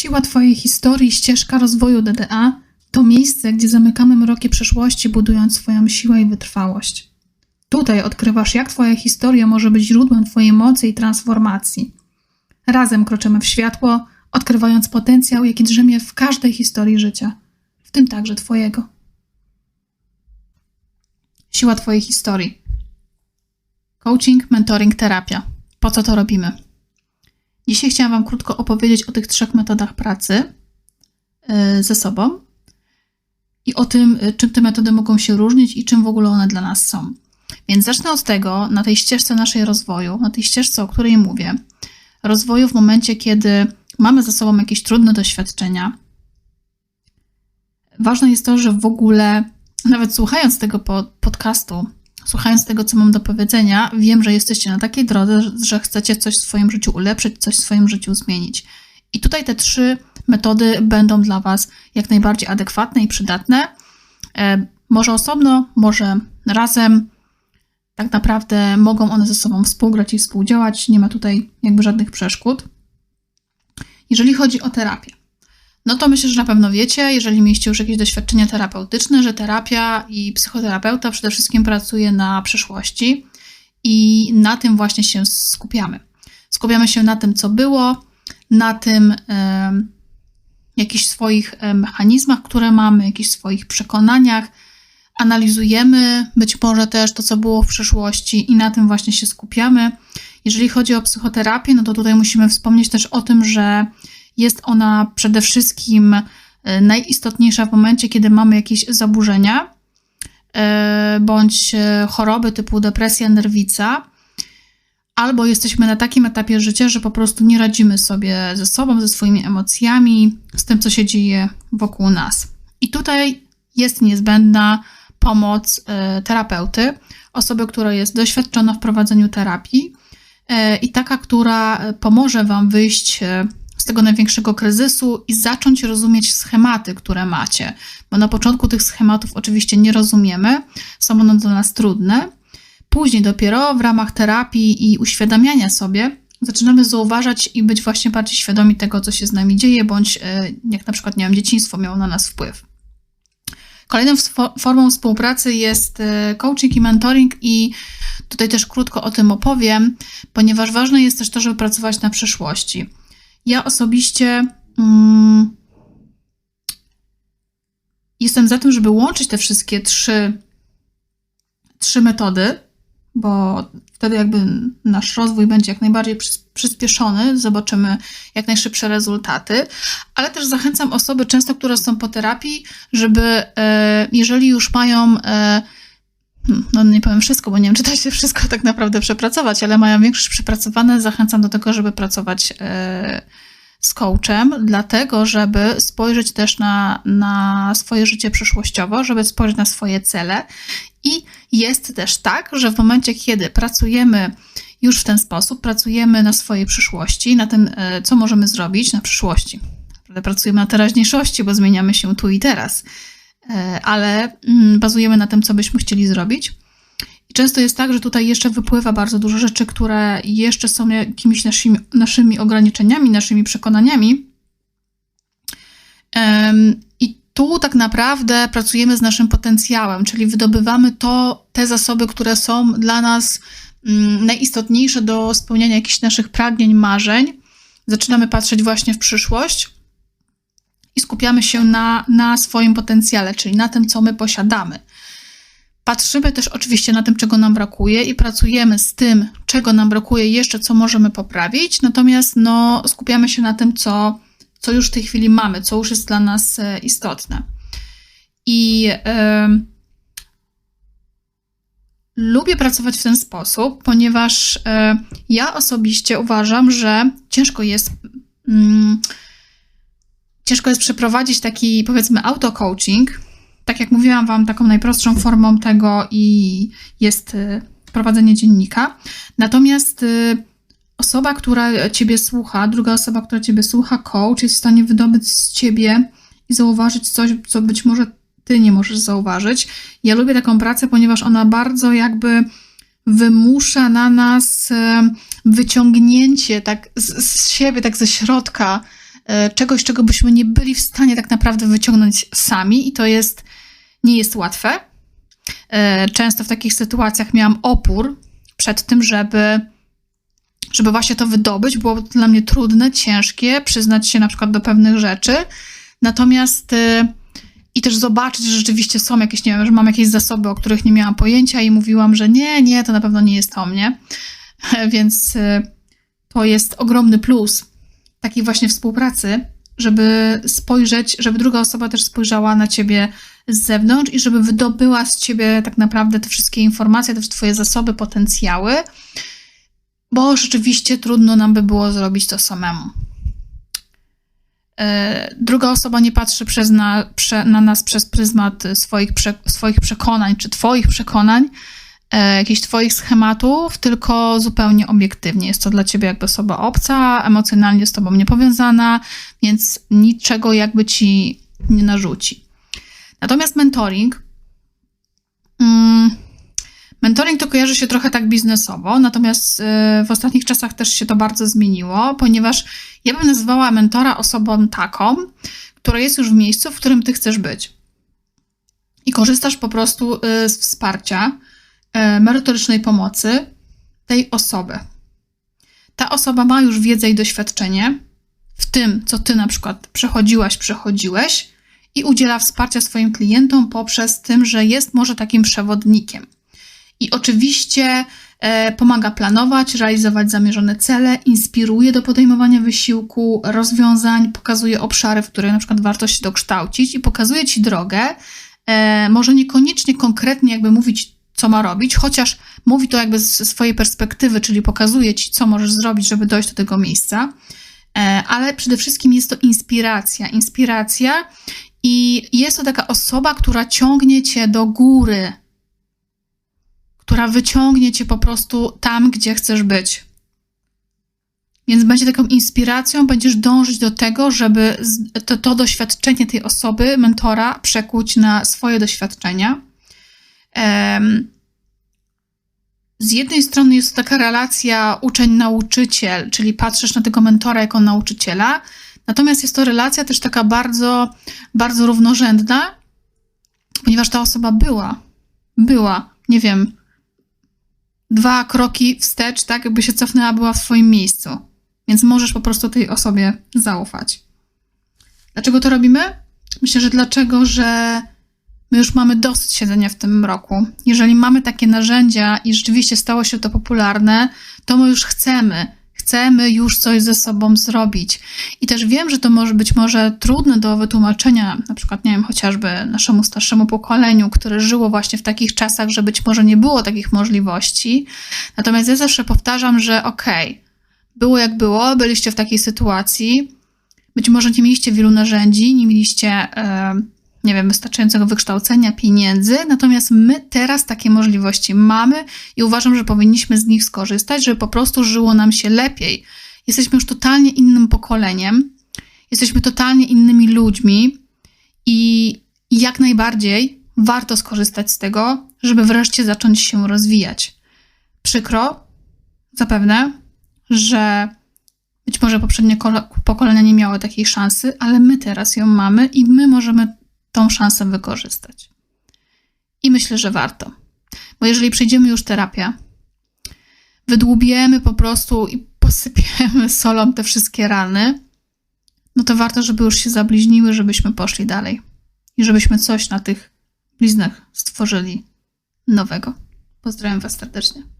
Siła Twojej historii, ścieżka rozwoju DDA to miejsce, gdzie zamykamy mroki przeszłości, budując swoją siłę i wytrwałość. Tutaj odkrywasz, jak Twoja historia może być źródłem Twojej mocy i transformacji. Razem kroczymy w światło, odkrywając potencjał, jaki drzemie w każdej historii życia, w tym także Twojego. Siła Twojej historii. Coaching, mentoring, terapia. Po co to robimy? Dzisiaj chciałam Wam krótko opowiedzieć o tych trzech metodach pracy yy, ze sobą i o tym, yy, czym te metody mogą się różnić i czym w ogóle one dla nas są. Więc zacznę od tego, na tej ścieżce naszej rozwoju, na tej ścieżce, o której mówię, rozwoju w momencie, kiedy mamy za sobą jakieś trudne doświadczenia. Ważne jest to, że w ogóle, nawet słuchając tego podcastu, słuchając tego, co mam do powiedzenia, wiem, że jesteście na takiej drodze, że chcecie coś w swoim życiu ulepszyć, coś w swoim życiu zmienić. I tutaj te trzy metody będą dla Was jak najbardziej adekwatne i przydatne. E, może osobno, może razem. Tak naprawdę mogą one ze sobą współgrać i współdziałać. Nie ma tutaj jakby żadnych przeszkód. Jeżeli chodzi o terapię, no to myślę, że na pewno wiecie, jeżeli mieliście już jakieś doświadczenia terapeutyczne, że terapia i psychoterapeuta przede wszystkim pracuje na przeszłości i na tym właśnie się skupiamy. Skupiamy się na tym, co było, na tym, e, jakichś swoich mechanizmach, które mamy, jakichś swoich przekonaniach. Analizujemy być może też to, co było w przeszłości i na tym właśnie się skupiamy. Jeżeli chodzi o psychoterapię, no to tutaj musimy wspomnieć też o tym, że jest ona przede wszystkim e, najistotniejsza w momencie, kiedy mamy jakieś zaburzenia e, bądź e, choroby typu depresja, nerwica, albo jesteśmy na takim etapie życia, że po prostu nie radzimy sobie ze sobą, ze swoimi emocjami, z tym, co się dzieje wokół nas. I tutaj jest niezbędna pomoc terapeuty, osoby, która jest doświadczona w prowadzeniu terapii i taka, która pomoże Wam wyjść z tego największego kryzysu i zacząć rozumieć schematy, które macie. Bo na początku tych schematów oczywiście nie rozumiemy, są one dla nas trudne. Później dopiero w ramach terapii i uświadamiania sobie zaczynamy zauważać i być właśnie bardziej świadomi tego, co się z nami dzieje, bądź e, jak na przykład, nie wiem, dzieciństwo miało na nas wpływ. Kolejną formą współpracy jest e, coaching i mentoring, i tutaj też krótko o tym opowiem, ponieważ ważne jest też to, żeby pracować na przyszłości. Ja osobiście mm, jestem za tym, żeby łączyć te wszystkie trzy, trzy metody, bo wtedy jakby nasz rozwój będzie jak najbardziej przyspieszony, zobaczymy jak najszybsze rezultaty, ale też zachęcam osoby często, które są po terapii, żeby e, jeżeli już mają e, no nie powiem wszystko, bo nie wiem, czy da się wszystko tak naprawdę przepracować, ale mają większość przepracowane, zachęcam do tego, żeby pracować e, z coachem, dlatego żeby spojrzeć też na, na swoje życie przyszłościowo, żeby spojrzeć na swoje cele. I jest też tak, że w momencie, kiedy pracujemy już w ten sposób, pracujemy na swojej przyszłości, na tym, e, co możemy zrobić na przyszłości. Pracujemy na teraźniejszości, bo zmieniamy się tu i teraz, ale mm, bazujemy na tym, co byśmy chcieli zrobić. I często jest tak, że tutaj jeszcze wypływa bardzo dużo rzeczy, które jeszcze są jakimiś naszymi, naszymi ograniczeniami, naszymi przekonaniami. I tu tak naprawdę pracujemy z naszym potencjałem, czyli wydobywamy to, te zasoby, które są dla nas mm, najistotniejsze do spełniania jakichś naszych pragnień, marzeń. Zaczynamy patrzeć właśnie w przyszłość i skupiamy się na, na swoim potencjale, czyli na tym, co my posiadamy. Patrzymy też oczywiście na tym, czego nam brakuje i pracujemy z tym, czego nam brakuje jeszcze, co możemy poprawić, natomiast no, skupiamy się na tym, co, co już w tej chwili mamy, co już jest dla nas e, istotne. I lubię pracować w ten sposób, ponieważ yy, ja osobiście uważam, że ciężko jest. Yy, ciężko jest przeprowadzić taki, powiedzmy, auto-coaching, tak jak mówiłam Wam, taką najprostszą formą tego i jest y, prowadzenie dziennika. Natomiast y, osoba, która Ciebie słucha, druga osoba, która Ciebie słucha, coach, jest w stanie wydobyć z Ciebie i zauważyć coś, co być może Ty nie możesz zauważyć. Ja lubię taką pracę, ponieważ ona bardzo jakby wymusza na nas wyciągnięcie tak z, z siebie, tak ze środka czegoś, czego byśmy nie byli w stanie tak naprawdę wyciągnąć sami, i to jest, nie jest łatwe. E, często w takich sytuacjach miałam opór przed tym, żeby, żeby właśnie to wydobyć. Było to dla mnie trudne, ciężkie, przyznać się na przykład do pewnych rzeczy. Natomiast e, i też zobaczyć, że rzeczywiście są jakieś, nie wiem, że mam jakieś zasoby, o których nie miałam pojęcia i mówiłam, że nie, nie, to na pewno nie jest o mnie. Więc to jest ogromny plus takiej właśnie współpracy, żeby spojrzeć, żeby druga osoba też spojrzała na ciebie z zewnątrz i żeby wydobyła z ciebie tak naprawdę te wszystkie informacje, te twoje zasoby, potencjały, bo rzeczywiście trudno nam by było zrobić to samemu. E, druga osoba nie patrzy przez na, prze, na nas przez pryzmat swoich, prze, swoich przekonań czy Twoich przekonań, e, jakichś Twoich schematów, tylko zupełnie obiektywnie. Jest to dla Ciebie jakby osoba obca, emocjonalnie z Tobą niepowiązana, więc niczego jakby Ci nie narzuci. Natomiast mentoring. Mm, mentoring to kojarzy się trochę tak biznesowo, natomiast y, w ostatnich czasach też się to bardzo zmieniło, ponieważ ja bym nazwała mentora osobą taką, która jest już w miejscu, w którym ty chcesz być. I korzystasz po prostu y, z wsparcia, merytorycznej pomocy tej osoby. Ta osoba ma już wiedzę i doświadczenie w tym, co ty na przykład przechodziłaś, przechodziłeś i udziela wsparcia swoim klientom poprzez tym, że jest może takim przewodnikiem. I oczywiście e, pomaga planować, realizować zamierzone cele, inspiruje do podejmowania wysiłku, rozwiązań, pokazuje obszary, w których na przykład warto się dokształcić i pokazuje ci drogę. E, może niekoniecznie konkretnie jakby mówić, co ma robić, chociaż mówi to jakby ze swojej perspektywy, czyli pokazuje ci, co możesz zrobić, żeby dojść do tego miejsca. E, ale przede wszystkim jest to inspiracja. Inspiracja i jest to taka osoba, która ciągnie cię do góry, która wyciągnie cię po prostu tam, gdzie chcesz być. Więc będzie taką inspiracją, będziesz dążyć do tego, żeby to, to doświadczenie tej osoby, mentora, przekuć na swoje doświadczenia. Z jednej strony jest to taka relacja uczeń-nauczyciel, czyli patrzysz na tego mentora jako nauczyciela, natomiast jest to relacja też taka bardzo, bardzo równorzędna, ponieważ ta osoba była, była, nie wiem, dwa kroki wstecz, tak jakby się cofnęła, była w swoim miejscu. Więc możesz po prostu tej osobie zaufać. Dlaczego to robimy? Myślę, że dlaczego, że my już mamy dosyć siedzenia w tym roku. Jeżeli mamy takie narzędzia i rzeczywiście stało się to popularne, to my już chcemy chcemy już coś ze sobą zrobić. I też wiem, że to może być może trudne do wytłumaczenia, na przykład, nie wiem, chociażby naszemu starszemu pokoleniu, które żyło właśnie w takich czasach, że być może nie było takich możliwości. Natomiast ja zawsze powtarzam, że okej, okay, było jak było, byliście w takiej sytuacji, być może nie mieliście wielu narzędzi, nie mieliście. Yy, nie wiem, wystarczającego wykształcenia, pieniędzy, natomiast my teraz takie możliwości mamy i uważam, że powinniśmy z nich skorzystać, żeby po prostu żyło nam się lepiej. Jesteśmy już totalnie innym pokoleniem, jesteśmy totalnie innymi ludźmi i jak najbardziej warto skorzystać z tego, żeby wreszcie zacząć się rozwijać. Przykro, zapewne, że być może poprzednie pokolenia nie miały takiej szansy, ale my teraz ją mamy i my możemy tą szansę wykorzystać. I myślę, że warto. Bo jeżeli przejdziemy już terapię, wydłubiemy po prostu i posypiemy solą te wszystkie rany, no to warto, żeby już się zabliźniły, żebyśmy poszli dalej i żebyśmy coś na tych bliznach stworzyli nowego. Pozdrawiam Was serdecznie.